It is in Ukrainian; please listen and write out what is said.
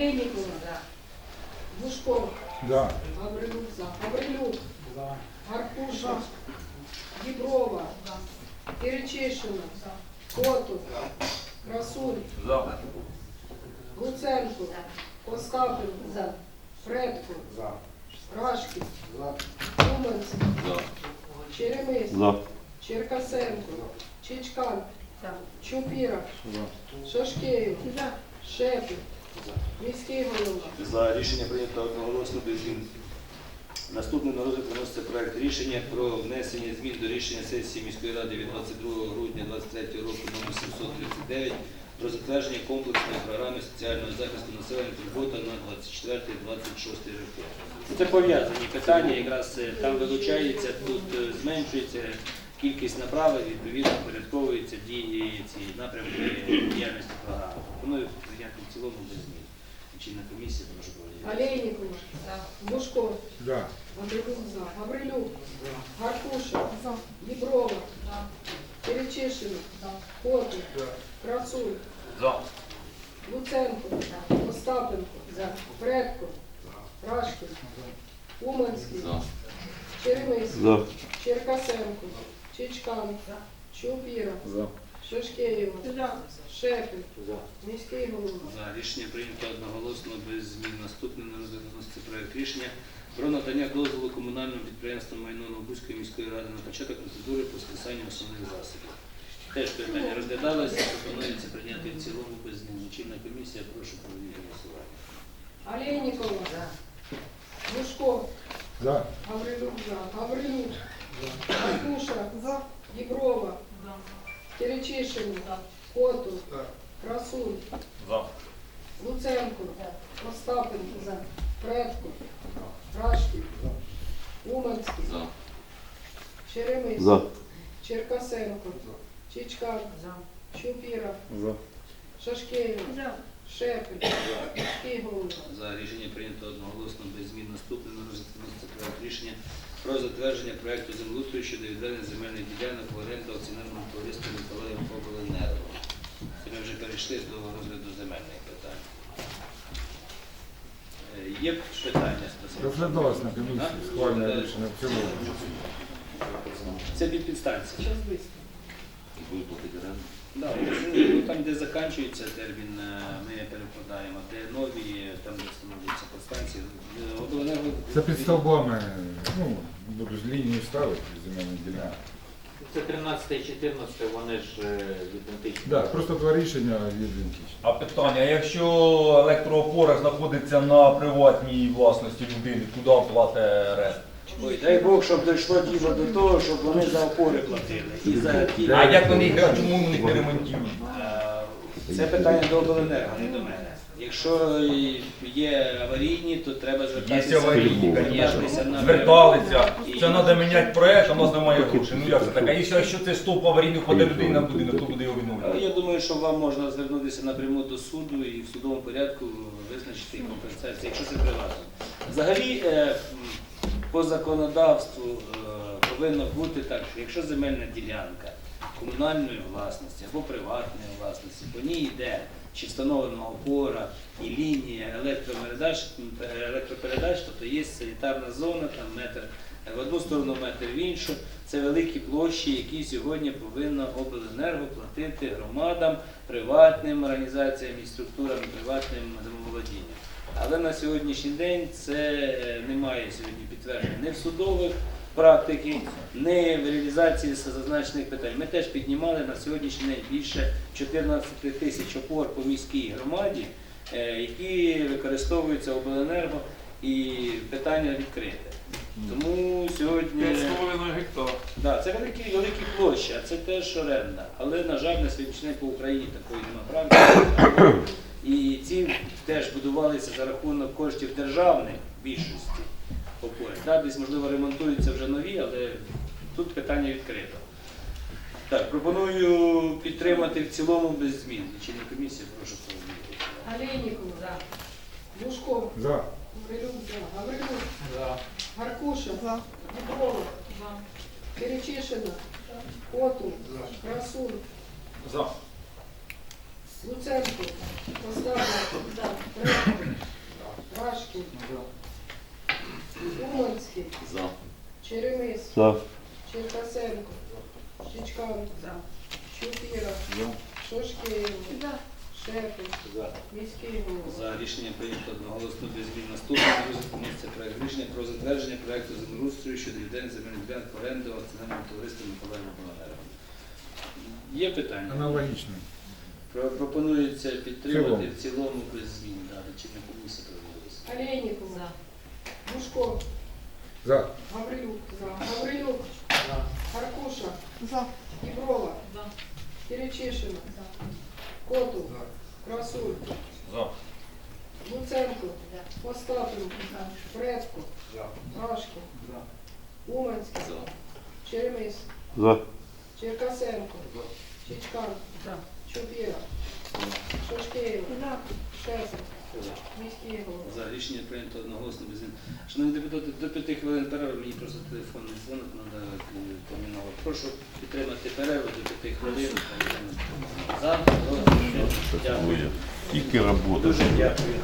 Мельникова. Глушков. За. Гаврилюк за. Гаврилюк. Гаркуша. Діброва. Киричишина. Котов. Красуль. Луценко. Остапенко. Фредко. Рашкін. Уманцев. Черемис. Черкасенко. Чичкан. Чупіра. Шашкеєв. Шепін. Міський голова. За рішення прийнято одноголосно без змін. Наступним на розгляд виноситься проект рішення про внесення змін до рішення сесії міської ради від 22 грудня 2023 року номер 739 про затвердження комплексної програми соціального захисту населення турбота на 24-26 роки. Це пов'язані питання, якраз е, там вилучається, тут е, зменшується кількість направлень, відповідно порядковуються дії ці напрямки діяльності програми. Пропоную прийняти в цілому без змін. Чинна комісія, прошу проводити. Олейникова. Глушков. За. Гаврилюк за. Гаврилюк. Гаркуша. Діброва. Киричишина. Котов. Красуль. Луценко. Остапенко. Фредко. Рашкін. Уманський. Черемис. Черкасенко. Чичкан. Чупіра. Шашкеєва. Шепін. Міський голова. За рішення прийнято одноголосно без змін. Наступним на розгляд проект рішення про надання дозволу комунальному підприємству майно Новобузької міської ради на початок процедури по списанню основних засобів. Теж питання розглядалося, пропонується прийняти в цілому без змін. Чинна комісія, прошу проводити голосування. Олейникова. Глушков. За. Гаврилюк за. Гаврилюк. Маркуша. Діброва. Киричишина. Котов. Красуль. Луценко. Остапенко. Фредко. Рашкін. Уманський. Черемис. Черкасенко. Чичкан. Чупіра. Шашкеєв. Шепель. Міський голова. За рішення прийнято одноголосно без змін. Наступним на розгляд проект рішення про затвердження проекту землеустрою щодо відведення земельних ділянок в оренду акціонерному товариству Миколаїв Обленерго. Це ми вже перейшли до розгляду земельних питань. Е, Є питання стосовно? Розглядалось на комісії Так? схвальне Е, рішення в цілому. Це під підстанція. Зараз швидко. Да, ну, там, де закінчується термін, е, ми перекладаємо, де нові, там де встановлюються підстанції. Е, Обленерго Це під стовбами, ну, будуть лінії ставити земельні ділянки. Це 13 і 14, вони ж е, ідентичні. Да, просто два рішення ідентичні. А питання, якщо електроопора знаходиться на приватній власності людини, куди платить РЕС? Ой, дай Бог, щоб дійшло діло до того, щоб вони за опори платили. І за ті, А як вони їх, чому не ремонтують? Е, Це питання до обленерго, не до мене. Якщо є аварійні, то треба звертатися. Є аварійні, звертатися звісно. Зверталися, І- це треба міняти проект, а в нас немає грошей. Ну як це таке? Якщо, якщо це стовп аварійний ходить людина на будинок, то буде його Е, відновлювати. Я думаю, що вам можна звернутися напряму до суду і в судовому порядку визначити компенсацію, якщо це приватно. Взагалі, е, по законодавству е, повинно бути так, що якщо земельна ділянка комунальної власності або приватної власності, по ній йде чи встановлена опора і лінія електропередач, електропередач, тобто є санітарна зона, там метр в одну сторону, метр в іншу. Це великі площі, які сьогодні повинна обленерго платити громадам, приватним організаціям і структурам приватним домоволодінням. Але на сьогоднішній день це е, немає сьогодні підтвердження не в судових практики, не в реалізації зазначених питань. Ми теж піднімали на сьогоднішній день більше 14 тисяч опор по міській громаді, е, які використовуються обленерго, і питання відкрите. Тому сьогодні 5,5 гектар. да, це великі, великі площі, а це теж оренда. Але, на жаль, на сьогоднішній день по Україні такої немає практики. І ці теж будувалися за рахунок коштів державних більшості опори. Да, десь, можливо, ремонтуються вже нові, але тут питання відкрито. Так, пропоную підтримати в цілому без змін. Лічильна комісія, прошу проводити. Олейникова. Глушков. За. Гаврилюк за. Гаврилюк. Гаркуша. Діброва. Киричишина. Котов. Красуль. За. Луценко, Остапенко, Предко, Рашкін, Уманський, За. Черемис, За. Черкасенко, Чичкан, Чупіра, Шошкеєв, Шепель, міський голова. За рішення прийнято одноголосно без змін. Наступне розвитку місця проект рішення про затвердження проекту землеустрою щодо віддання земельних ділянок в оренду акціонерному товариству Миколаївна Комуненерго. Є питання? Аналогічно. Про- Пропонується підтримати В в цілому без змін. Да, Лічильна комісія проводилася. Олейникова, Бушко, За. Гаврилюк, Гаврилюк, Аркуша, Єврова, Киричишина, Коту, Красуль, За. Луценко, Остапенко, Предко, Рашкін, Уманський, Черемис, За. Черкасенко, Чичкан, Чупіра, Шепель, міський голова. За рішення прийнято одноголосно без змін. Шановні депутати, до п'яти хвилин перерви, мені просто телефонний дзвонок треба терміново. Прошу підтримати перерву до п'яти хвилин. За, дякую. Тільки робота. Дуже дякую.